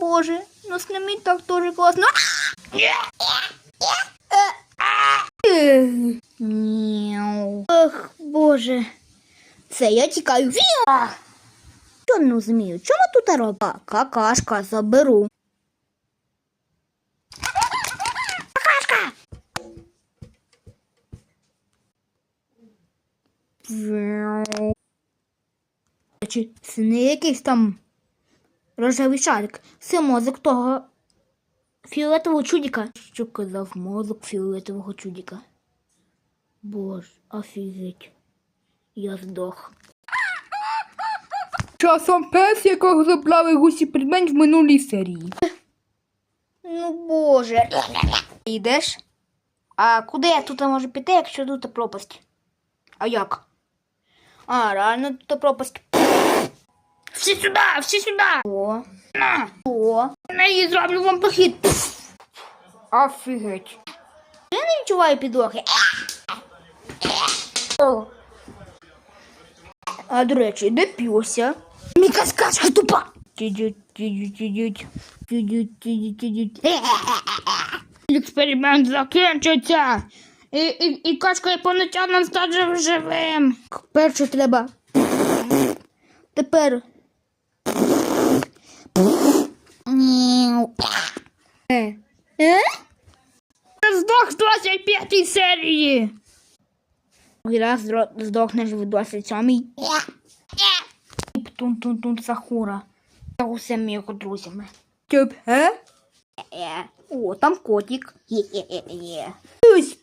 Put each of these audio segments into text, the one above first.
Боже, ну сніміть так теж класно. Мяу. Ох, боже. Все, я тікаю. Що не розумію, чому тут робить? Какашка заберу. Какашка! Це не якийсь там рожевий шарик. Це мозок того фіолетового чудика. Що казав мозок фіолетового чудика? Боже, офігеть. Я здох. Часом пес, якого забрали гусі предмет в минулій серії. Ну боже. Йдеш? А куди я тут можу піти, якщо тут пропасть? А як? А, реально тут пропасть. Всі сюди, всі сюди! О, на! О, на її зроблю вам похід. Офігеть. Я не відчуваю підлоги. О. А до речі, де пюся? Міка скачка тупа. Експеримент закінчиться. І, і, і качка інопланетянам стане живим. Перше треба. Тепер. Мяу. Е? Е? Здох з 25 серії. Другий раз здохнеш в 27-й. Тун-тун-тун Сахура. Та усіми його друзями. Тюб, е? Е. О, там котик. Є-є-є. Ось.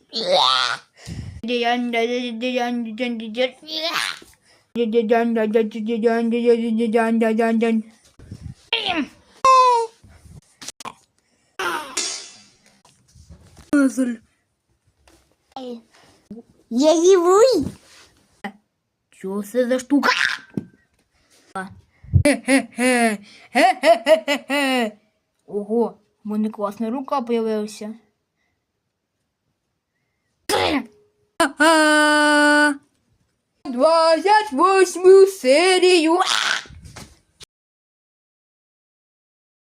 Мазаль. Я живий. Що це за штука? Ого, в мене класна рука появилася. Ха-ха. 28 серію.